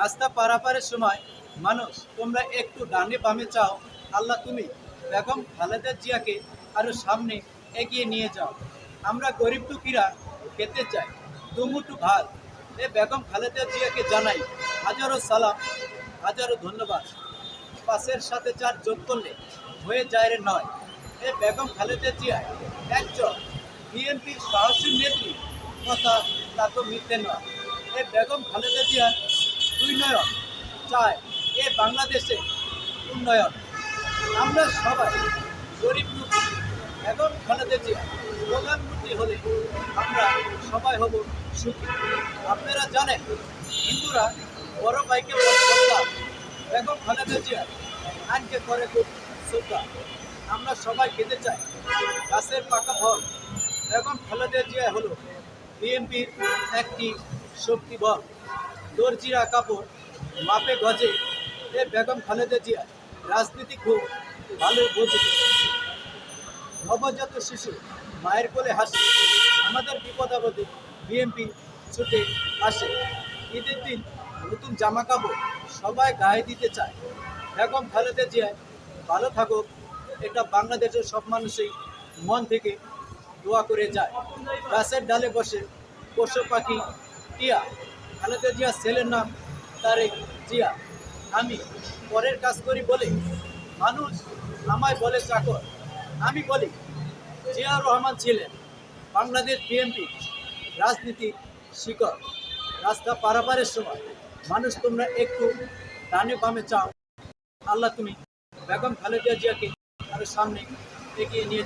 রাস্তা পারাপারের সময়, মানুষ, তোমরা একটু ডানে বামে চাও। আল্লাহ, তুমি বেগম খালেদা জিয়াকে আরও সামনে এগিয়ে নিয়ে যাও। আমরা গরিব টুকিরা খেতে চাই। দুমুটু ভাত এ বেগম খালেদা জিয়াকে জানাই। হাজারো সালাম, হাজারো ধন্যবাদ। পাশের সাথে চার যোগ করলে হয়ে যায় রে নয়। এ বেগম খালেদা জিয়া একজন বিএনপির সাহসী নেত্রী। কথা তা তো মিথ্যে নয়। এ বেগম খালেদা জিয়ার দুই নয়ন চায় এ বাংলাদেশে উন্নয়ন। আমরা সবাই গরিব দুঃখী বেগম খালেদা প্রধানমন্ত্রী হলে আমরা সবাই হব সুখী। আপনারা জানেন, হিন্দুরা বড় ভাইকে শ্রদ্ধা বেগম খালেদা জিয়া আইনকে করে খুব শ্রদ্ধা। আমরা সবাই খেতে চাই, গাছের পাকা ফল। বেগম খালেদা জিয়া হলো বিএনপির একটি শক্তি বল দর্জিরা কাপড় মাপে গজে, এ বেগম খালেদা জিয়া রাজনীতি খুব ভালো বোঝে। নবজাত শিশু মায়ের কোলে হাসে, আমাদের বিপদ আপদে বিএমপি ছুটে আসে। ঈদের দিন নতুন জামা কাপড় সবাই গায়ে দিতে চায়। বেগম খালেদা জিয়া ভালো থাকুক, এটা বাংলাদেশের সব মানুষই মন থেকে দোয়া করে যায়। গাছের ডালে বসে পশু পাখি টিয়া খালেদা জিয়া ছেলের নাম তারেক জিয়া। আমি পরের কাজ করি বলে মানুষ আমায় বলে চাকর। আমি বলি জিয়া রহমান ছিলেন বাংলাদেশ বিএনপি রাজনীতির শিকড়। রাস্তা পারাপারের সময় মানুষ তোমরা একটু ডানে বামে চাও। আল্লাহ তুমি বেগম খালেদা জিয়াকে আরও সামনে এগিয়ে নিয়ে